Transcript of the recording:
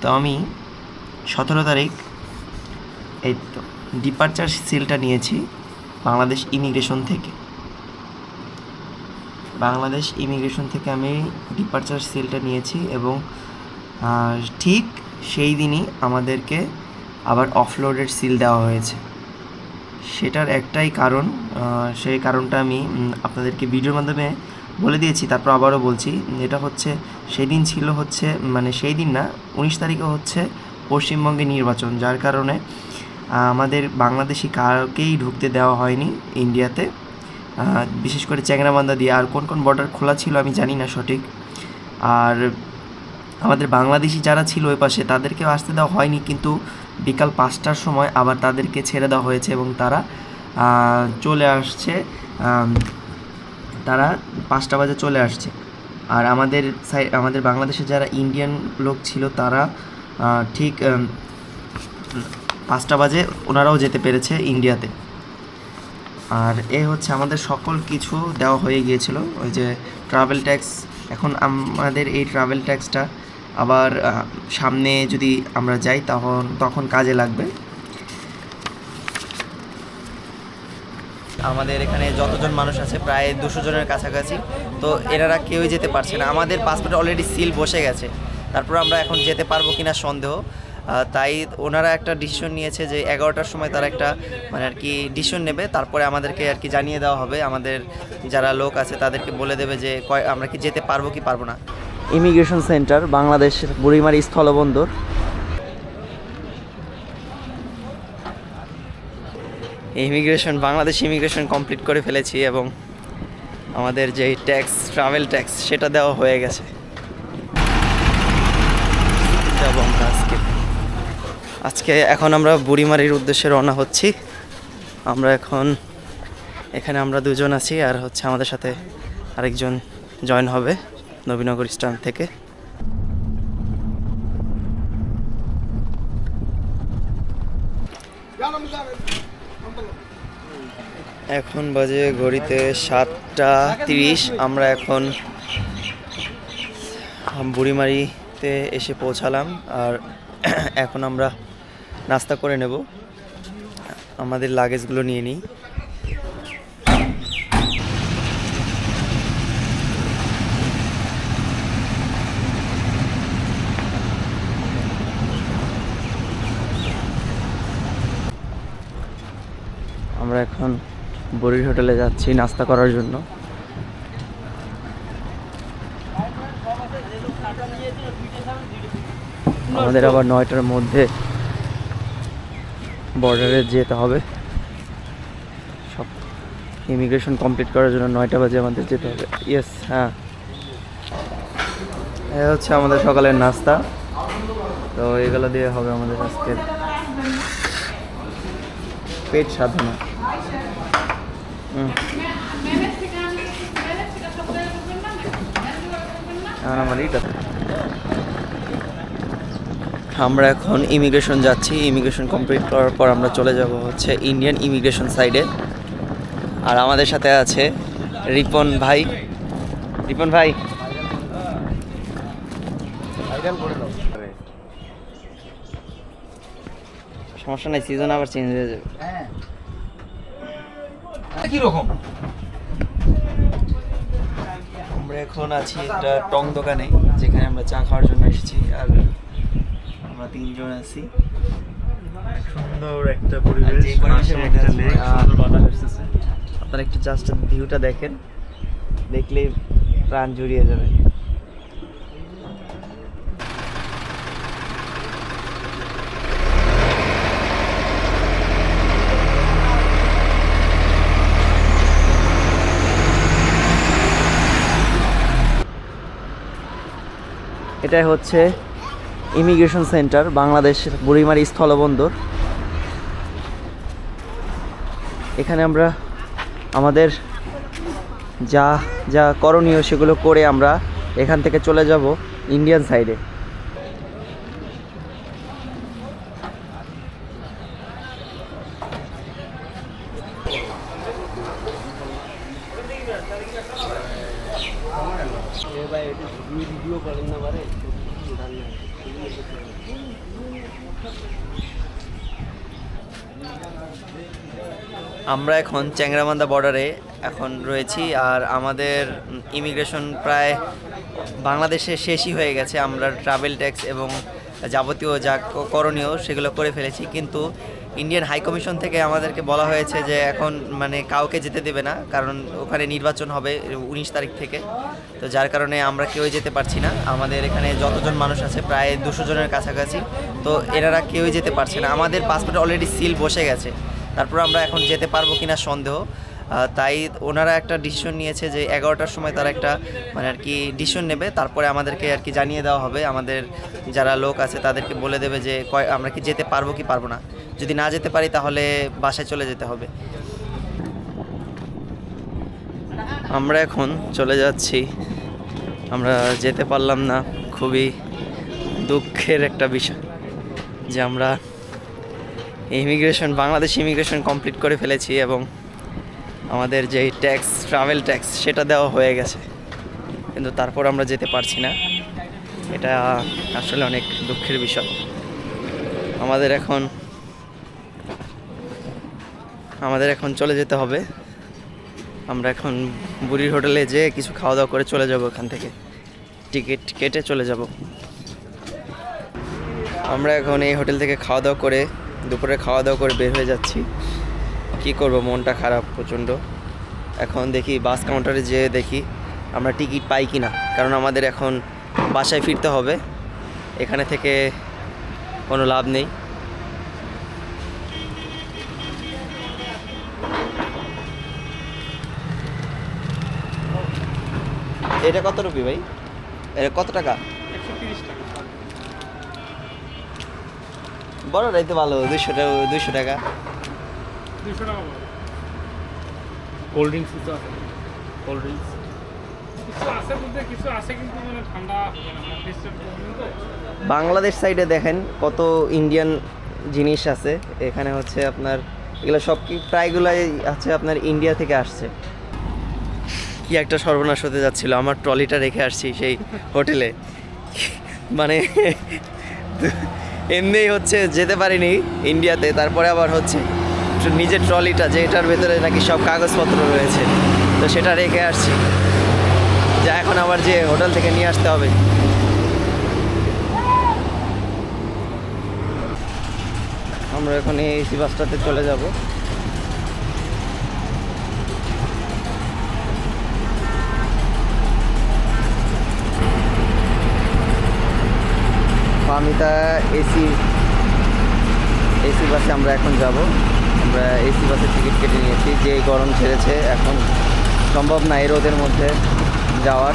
তো আমি সতেরো তারিখ, এই তো ডিপারচার সিলটা নিয়েছি বাংলাদেশ ইমিগ্রেশন থেকে। বাংলাদেশ ইমিগ্রেশন থেকে আমি ডিপারচার সিলটা নিয়েছি এবং ঠিক সেই দিনই আমাদেরকে আবার অফলোডের সিল দেওয়া হয়েছে। সেটার একটাই কারণ সেই কারণটা আমি আপনাদেরকে ভিডিওর মাধ্যমে বলে দিয়েছি, তারপর আবারও বলছি, এটা হচ্ছে সেদিন ছিল হচ্ছে মানে সেই দিন না, উনিশ তারিখে হচ্ছে পশ্চিমবঙ্গে নির্বাচন, যার কারণে আমাদের বাংলাদেশি কাউকেই ঢুকতে দেওয়া হয়নি ইন্ডিয়াতে। বিশেষ করে চ্যাংরাবান্ধা দিয়ে আর কোন কোন বর্ডার খোলা ছিল আমি জানি না সঠিক। আর আমাদের বাংলাদেশি যারা ছিল ওই পাশে, তাদেরকেও আসতে দেওয়া হয়নি, কিন্তু বিকাল পাঁচটার সময় আবার তাদেরকে ছেড়ে দেওয়া হয়েছে এবং তারা চলে আসছে তারা পাঁচটা বাজে চলে আসছে। আর আমাদের আমাদের বাংলাদেশে যারা ইন্ডিয়ান লোক ছিল তারা ঠিক পাঁচটা বাজে ওনারাও যেতে পেরেছে ইন্ডিয়াতে আর এ হচ্ছে আমাদের সকল কিছু দেওয়া হয়ে গিয়েছিল। ওই যে ট্রাভেল ট্যাক্স এখন আমাদের এই ট্রাভেল ট্যাক্সটা আবার সামনে যদি আমরা যাই তখন তখন কাজে লাগবে। আমাদের এখানে যতজন মানুষ আছে, প্রায় দুশো জনের কাছাকাছি। তো এনারা কেউই যেতে পারছে না। আমাদের পাসপোর্ট অলরেডি সিল বসে গেছে। তারপর আমরা এখন যেতে পারব কিনা সন্দেহ। তাই ওনারা একটা ডিসিশন নিয়েছে যে এগারোটার সময় তারা একটা মানে আর কি ডিসিশন নেবে। তারপরে আমাদেরকে আর কি জানিয়ে দেওয়া হবে। আমাদের যারা লোক আছে, তাদেরকে বলে দেবে যে কয়, আমরা কি যেতে পারব কি পারব না। ইমিগ্রেশন সেন্টার বাংলাদেশের বুড়িমারি স্থলবন্দর। ইমিগ্রেশন, বাংলাদেশ ইমিগ্রেশন কমপ্লিট করে ফেলেছি এবং আমাদের যে ট্যাক্স, ট্রাভেল ট্যাক্স, সেটা দেওয়া হয়ে গেছে। আজকে। আজকে এখন আমরা বুড়িমারির উদ্দেশ্যে রওনা হচ্ছি। আমরা এখন, এখানে আমরা দুজন আছি আর হচ্ছে আমাদের সাথে আরেকজন জয়েন হবে নবীনগর স্ট্যান্ড থেকে। এখন বাজে ঘড়িতে সাতটা তিরিশ। আমরা এখন বুড়িমারিতে এসে পৌঁছালাম আর এখন আমরা নাস্তা করে নেব। আমাদের লাগেজগুলো নিয়ে নিই। আমরা এখন বরির হোটেলে যাচ্ছি নাস্তা করার জন্য। আমাদের আবার নয়টার মধ্যে বর্ডারে যেতে হবে। সব ইমিগ্রেশন কমপ্লিট করার জন্য নয়টা বাজে আমাদের যেতে হবে। ইয়েস হ্যাঁ। এ হচ্ছে আমাদের সকালের নাস্তা। তো এগুলো দিয়ে হবে আমাদের আজকে পেট সাধনা। আমার এইটা। আমরা এখন ইমিগ্রেশন যাচ্ছি। ইমিগ্রেশন কমপ্লিট করার পর আমরা চলে যাব হচ্ছে ইন্ডিয়ান ইমিগ্রেশন সাইডে আর আমাদের সাথে আছে রিপন ভাই। রিপন ভাই। সমস্যা নাই সিজন আবার চেঞ্জ হয়ে যাবে। কি রকম আমরা এখন আছি একটা টং দোকানে যেখানে আমরা চা খাওয়ার জন্য এসেছি আর আমরা তিনজন আছি। সুন্দর একটা পরিবেশ আপনারা একটু জাস্ট ভিউটা দেখেন দেখলেই প্রাণ জুড়িয়ে যাবে। এটাই হচ্ছে ইমিগ্রেশন সেন্টার বাংলাদেশের বুড়িমারি স্থলবন্দর। এখানে আমরা আমাদের যা যা করণীয় সেগুলো করে আমরা এখান থেকে চলে যাব ইন্ডিয়ান সাইডে। ভিডিও করেন না আমরা এখন চ্যাংরামান্দা বর্ডারে এখন রয়েছি, আর আমাদের ইমিগ্রেশন প্রায় বাংলাদেশে শেষই হয়ে গেছে। আমরা ট্রাভেল ট্যাক্স এবং যাবতীয় যা করণীয় সেগুলো করে ফেলেছি, কিন্তু ইন্ডিয়ান হাই কমিশন থেকে আমাদেরকে বলা হয়েছে যে এখন মানে কাউকে যেতে দেবে না, কারণ ওখানে নির্বাচন হবে উনিশ তারিখ থেকে। তো যার কারণে আমরা কেউই যেতে পারছি না। আমাদের এখানে যতজন মানুষ আছে, প্রায় দুশো জনের কাছাকাছি। তো এনারা কেউই যেতে পারছে না। আমাদের পাসপোর্ট অলরেডি সিল বসে গেছে। তারপর আমরা এখন যেতে পারব কিনা সন্দেহ। তাই ওনারা একটা ডিসিশন নিয়েছে যে এগারোটার সময় তারা একটা মানে আর কি ডিসিশন নেবে। তারপরে আমাদেরকে আর কি জানিয়ে দেওয়া হবে। আমাদের যারা লোক আছে, তাদেরকে বলে দেবে যে আমরা কি যেতে পারব কি পারব না। যদি না যেতে পারি, তাহলে বাসায় চলে যেতে হবে। আমরা এখন চলে যাচ্ছি। আমরা যেতে পারলাম না, খুবই দুঃখের একটা বিষয় যে আমরা ইমিগ্রেশন বাংলাদেশ ইমিগ্রেশন কমপ্লিট করে ফেলেছি এবং আমাদের যে ট্যাক্স ট্রাভেল ট্যাক্স সেটা দেওয়া হয়ে গেছে। কিন্তু তারপর আমরা যেতে পারছি না। এটা আসলে অনেক দুঃখের বিষয়। আমাদের এখন আমাদের এখন চলে যেতে হবে। আমরা এখন বুড়ির হোটেলে যেয়ে কিছু খাওয়া দাওয়া করে চলে যাব ওখান থেকে। টিকিট কেটে চলে যাব। আমরা এখন এই হোটেল থেকে খাওয়া দাওয়া করে, দুপুরে খাওয়া দাওয়া করে বের হয়ে যাচ্ছি। কি করব, মনটা খারাপ প্রচণ্ড। এখন দেখি বাস কাউন্টারে যেয়ে দেখি আমরা টিকিট পাই কি না। কারণ আমাদের এখন বাসায় ফিরতে হবে। এখানে থেকে কোনো লাভ নেই। এটা কত রুপি ভাই? এটা কত টাকা? বড়টাই তো ভালো দুশো টাকা দুশো টাকা। দুশো টাকা কোল্ড ড্রিঙ্কস কিছু আছে? কোল্ড ড্রিঙ্কস কিছু আছে বলতে কিছু আছে কিন্তু মানে ঠান্ডা মানে তো। বাংলাদেশ সাইডে দেখেন কত ইন্ডিয়ান জিনিস আছে। এখানে হচ্ছে আপনার এগুলো সব কি প্রায়গুলাই আছে আপনার ইন্ডিয়া থেকে আসছে। কি একটা সর্বনাশ হতে যাচ্ছিল, আমার ট্রলিটা রেখে আসছি সেই হোটেলে। মানে এমনি হচ্ছে যেতে পারিনি ইন্ডিয়াতে, তারপরে আবার হচ্ছে নিজের ট্রলিটা যে এটার ভেতরে নাকি সব কাগজপত্র রয়েছে, তো সেটা রেখে আসছি। যা এখন আবার যে হোটেল থেকে নিয়ে আসতে হবে। আমরা এখন এই এসি বাসটাতে চলে যাব। পামিতা এসি এসি বাসে আমরা এখন যাব। আমরা এসি বাসে টিকিট কেটে নিয়েছি। যে গরম ছেড়েছে এখন, সম্ভব না এই রোদের মধ্যে যাওয়ার।